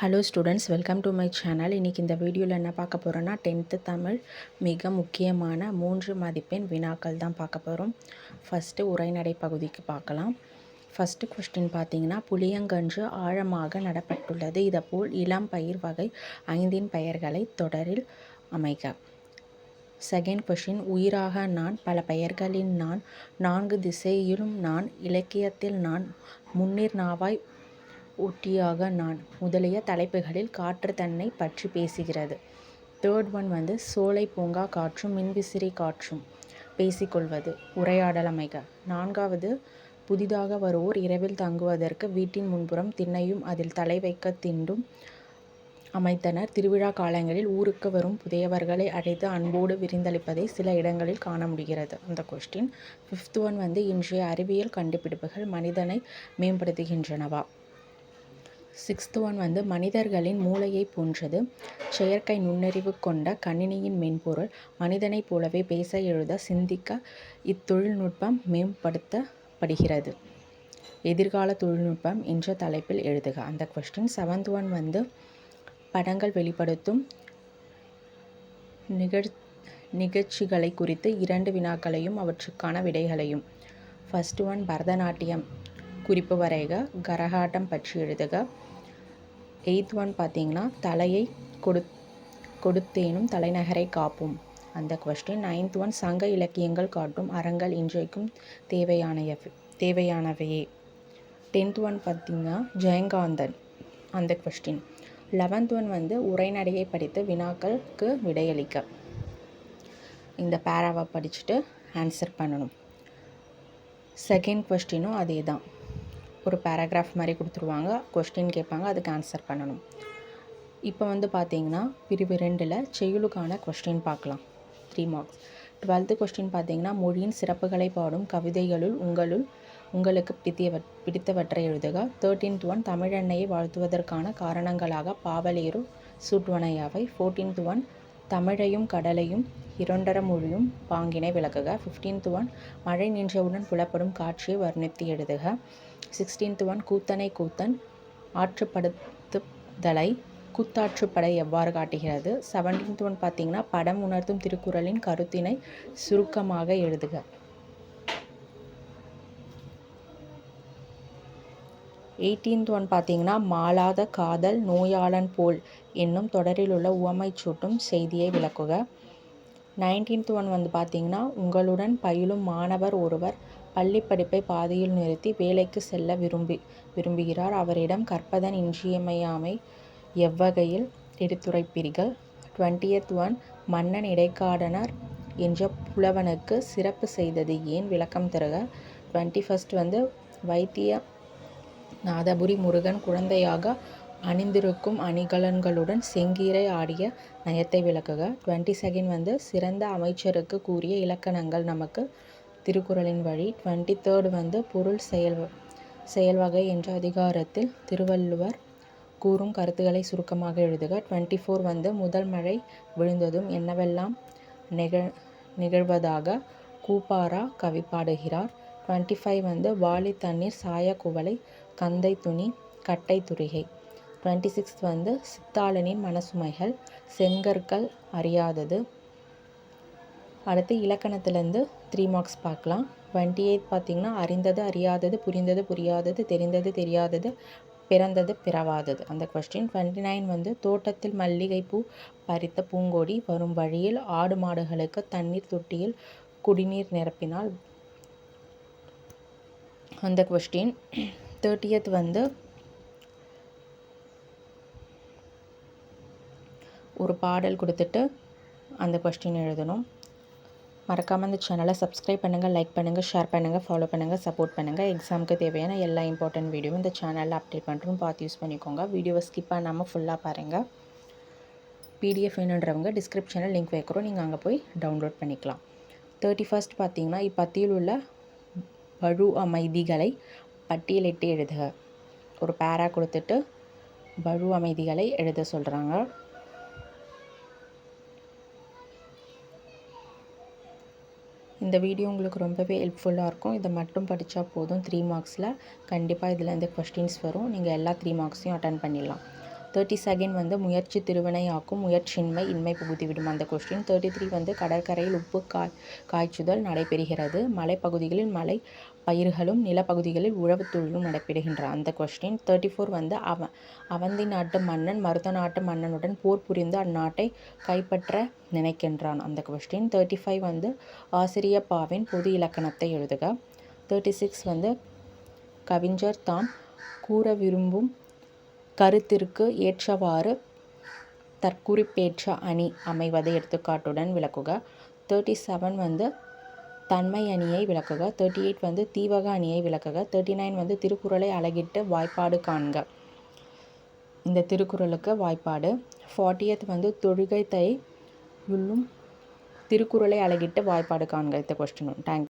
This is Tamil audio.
Hello students welcome to my channel இன்றைக்கி இந்த வீடியோவில் என்ன பார்க்க போகிறோன்னா டென்த்து தமிழ் மிக முக்கியமான மூன்று மதிப்பெண் வினாக்கள் தான் பார்க்க போகிறோம் ஃபஸ்ட்டு உரைநடை பகுதிக்கு பார்க்கலாம். ஃபஸ்ட்டு கொஸ்டின் பார்த்தீங்கன்னா புளியங்கன்று ஆழமாக நடப்பட்டுள்ளது. இதேபோல் இளம் பயிர் வகை ஐந்தின் பெயர்களை தொடரில் அமைக. செகண்ட் கொஷின் உயிராக நான் பல பெயர்களின் நான் நான்கு திசையிலும் நான் இலக்கியத்தில் நான் முன்னிர் நாவாய் ஒட்டியாக நான் முதலிய தலைப்புகளில் காற்று தன்னை பற்றி பேசுகிறது. தேர்ட் ஒன் வந்து சோலை பூங்கா காற்றும் மின்விசிறி காற்றும் பேசிக்கொள்வது. உரையாடல் அமைக. நான்காவது புதிதாக வருவோர் இரவில் தங்குவதற்கு வீட்டின் முன்புறம் திண்ணையும் அதில் தலை வைக்க திண்டும் அமைத்தனர். திருவிழா காலங்களில் ஊருக்கு வரும் புதியவர்களை அழைத்து அன்போடு விருந்தளிப்பதை சில இடங்களில் காண முடிகிறது. அந்த கொஸ்டின் ஃபிஃப்த் ஒன் வந்து இன்றைய அறிவியல் கண்டுபிடிப்புகள் மனிதனை மேம்படுத்துகின்றனவா? சிக்ஸ்த் ஒன் வந்து மனிதர்களின் மூளையை போன்றது. செயற்கை நுண்ணறிவு கொண்ட கணினியின் மென்பொருள். மனிதனைப் போலவே பேச எழுத சிந்திக்க இத்தொழில்நுட்பம் மேம்படுத்தப்படுகிறது. எதிர்கால தொழில்நுட்பம் என்ற தலைப்பில் எழுதுக. அந்த கொஸ்டின் செவன்த் ஒன் வந்து படங்கள் வெளிப்படுத்தும் நிகழ் நிகழ்ச்சிகளை குறித்து இரண்டு வினாக்களையும் அவற்றுக்கான விடைகளையும். ஃபஸ்ட் ஒன் பரதநாட்டியம் குறிப்பு வரைக. கரகாட்டம் பற்றி எழுதுக. எயித் ஒன் பார்த்தீங்கன்னா தலையை கொடு கொடுத்தேனும் தலைநகரை காப்போம். அந்த கொஸ்டின் நைன்த் ஒன் சங்க இலக்கியங்கள் காட்டும் அறங்கள் இன்றைக்கும் தேவையானவை தேவையானவையே. டென்த் ஒன் பார்த்திங்கன்னா ஜெயங்காந்தன். அந்த கொஸ்டின் லெவன்த் ஒன் வந்து உரைநடையை படித்து வினாக்களுக்கு விடையளிக்க. இந்த பேராவை படிச்சுட்டு ஆன்சர் பண்ணணும். செகண்ட் கொஸ்டினும் அதே தான் ஒரு பேராகிராஃப் மாதிரி கொடுத்துருவாங்க. கொஸ்டின் கேட்பாங்க. அதுக்கு ஆன்சர் பண்ணணும். இப்போ வந்து பார்த்தீங்கன்னா பிரிவு ரெண்டில் செய்யுளுக்கான கொஸ்டின் பார்க்கலாம். த்ரீ மார்க்ஸ் டுவெல்த்து கொஸ்டின் பார்த்தீங்கன்னா மொழியின் சிறப்புகளை பாடும் கவிதைகளுள் உங்களுள் உங்களுக்கு பிடித்தவ பிடித்தவற்றை எழுதுக. தேர்ட்டீன்த் ஒன் தமிழெண்ணையை வாழ்த்துவதற்கான காரணங்களாக பாவலேரு சூட்வனையாவை ஃபோர்டீன்த் ஒன் தமிழையும் கடலையும் இரண்டர மொழியும் பாங்கினை விளக்குக. ஃபிஃப்டீன்த் ஒன் மழை நின்றவுடன் புலப்படும் காட்சியை வர்ணித்து எழுதுக. சிக்ஸ்டீன்த் ஒன் கூத்தனை கூத்தன் ஆற்றுப்படுத்துதலை கூத்தாற்றுப்படை எவ்வாறு காட்டுகிறது? செவன்டீன்த் ஒன் பார்த்தீங்கன்னா படம் உணர்த்தும் திருக்குறளின் கருத்தினை சுருக்கமாக எழுதுக. எயிட்டீன்த் ஒன் பார்த்தீங்கன்னா மாளாத காதல் நோயாளன் போல் என்னும் தொடரில் உள்ள உவமை சூட்டும் செய்தியை விளக்குக. நைன்டீன்த் ஒன் வந்து பார்த்தீங்கன்னா உங்களுடன் பயிலும் மாணவர் ஒருவர் பள்ளி படிப்பை பாதியில் நிறுத்தி வேலைக்கு செல்ல விரும்பி விரும்புகிறார். அவரிடம் கற்பதன் இன்றியமையாமை எவ்வகையில் எடுத்துரைப்பீர்கள்? டுவெண்ட்டியத் ஒன் மன்னன் இடைக்காடனர் என்ற புலவனுக்கு சிறப்பு செய்தது ஏன்? விளக்கம் தருக. டுவெண்ட்டி ஃபஸ்ட் வந்து வைத்திய நாதபுரி முருகன் குழந்தையாக அணிந்திருக்கும் அணிகலன்களுடன் செங்கீரை ஆடிய நயத்தை விளக்குக. டுவெண்ட்டி செகண்ட் வந்து சிறந்த அமைச்சருக்கு கூறிய இலக்கணங்கள் நமக்கு திருக்குறளின் வழி. டுவெண்ட்டி தேர்டு வந்து பொருள் செயல் செயல்வகை என்ற அதிகாரத்தில் திருவள்ளுவர் கூறும் கருத்துக்களை சுருக்கமாக எழுதுக. டுவெண்ட்டி ஃபோர் வந்து முதல் மழை விழுந்ததும் என்னவெல்லாம் நிகழ் நிகழ்வதாக கூப்பாரா கவி பாடுகிறார் டுவெண்ட்டி ஃபைவ் வந்து வாலி தண்ணீர் சாய குவளை கந்தை துணி கட்டை துரிகை. டுவெண்ட்டி சிக்ஸ்த் வந்து சித்தாளனின் மனசுமைகள் செங்கற்கள் அறியாதது. அடுத்து இலக்கணத்துலேருந்து த்ரீ மார்க்ஸ் பார்க்கலாம். டுவெண்ட்டி எயிட் பார்த்திங்கன்னா அறிந்தது அறியாதது புரிந்தது புரியாதது தெரிந்தது தெரியாதது பிறந்தது பிறவாதது. அந்த கொஸ்டின் டுவெண்ட்டி நைன் வந்து தோட்டத்தில் மல்லிகைப்பூ பறித்த பூங்கொடி வரும் வழியில் ஆடு மாடுகளுக்கு தண்ணீர் தொட்டியில் குடிநீர் நிரப்பினால். அந்த கொஸ்டின் தேர்ட்டியத் வந்து ஒரு பாடல் கொடுத்துட்டு அந்த கொஸ்டின் எழுதணும். மறக்காமல் இந்த சேனலை சப்ஸ்கிரைப் பண்ணுங்கள் லைக் பண்ணுங்கள் ஷேர் பண்ணுங்கள் ஃபாலோ பண்ணுங்கள் சப்போர்ட் பண்ணுங்கள் எக்ஸாமுக்கு தேவையான எல்லா இம்பார்ட்டன்ட் வீடியோவும் இந்த சேனலில் அப்டேட் பண்ணுறோம் பார்த்து யூஸ் பண்ணிக்கோங்க. வீடியோவை ஸ்கிப் பண்ணாமல் ஃபுல்லாக பாருங்கள் பிடிஎஃப் வேணுன்றவங்க டிஸ்கிரிப்ஷனில் லிங்க் வைக்கிறோம். நீங்கள் அங்கே போய் டவுன்லோட் பண்ணிக்கலாம். தேர்ட்டி ஃபஸ்ட் பார்த்தீங்கன்னா இப்பத்தியில் உள்ள வழு அமைதிகளை பட்டியலிட்டு எழுதுக. ஒரு பேரா கொடுத்துட்டு வழு அமைதிகளை எழுத சொல்கிறாங்க இந்த வீடியோ உங்களுக்கு ரொம்பவே ஹெல்ப்ஃபுல்லாக இருக்கும். இதை மட்டும் படித்தா போதும். த்ரீ மார்க்ஸில் கண்டிப்பாக இதில் இந்த கொஸ்டின்ஸ் வரும். நீங்கள் எல்லா த்ரீ மார்க்ஸையும் அட்டன் பண்ணிடலாம். தேர்ட்டி செகண்ட் வந்து முயற்சி திருவினையாக்கும் முயற்சியின்மை இன்மை புகுத்திவிடும். அந்த கொஸ்டின் தேர்ட்டி த்ரீ வந்து கடற்கரையில் உப்பு காய் காய்ச்சுதல் நடைபெறுகிறது. மலைப்பகுதிகளில் மலை பயிர்களும் நிலப்பகுதிகளில் உழவுத் தொழிலும் நடைபெறுகின்ற அந்த கொஸ்டின் தேர்ட்டி ஃபோர் வந்து அவ அவந்தி நாட்டு மன்னன் மருத நாட்டு மன்னனுடன் போர் புரிந்து அந்நாட்டை கைப்பற்ற நினைக்கின்றான். அந்த கொஸ்டின் தேர்ட்டி ஃபைவ் வந்து ஆசிரியப்பாவின் பொது இலக்கணத்தை எழுதுக. தேர்ட்டி சிக்ஸ் வந்து கவிஞர் தாம் கூற விரும்பும் கருத்திற்கு ஏற்றவாறு தற்குறிப்பேற்ற அணி அமைவதை எடுத்துக்காட்டுடன் விளக்குக. தேர்ட்டி செவன் வந்து தன்மை அணியை விளக்குக. தேர்ட்டி எயிட் வந்து தீவக அணியை விளக்குக. தேர்ட்டி நைன் வந்து திருக்குறளை அழகிட்டு வாய்ப்பாடு காண்க. இந்த திருக்குறளுக்கு வாய்ப்பாடு. ஃபார்ட்டியத் வந்து தொழுகை தை உள்ளும் திருக்குறளை அழகிட்டு வாய்ப்பாடு காண்க. இந்த கொஸ்டினும் தேங்க்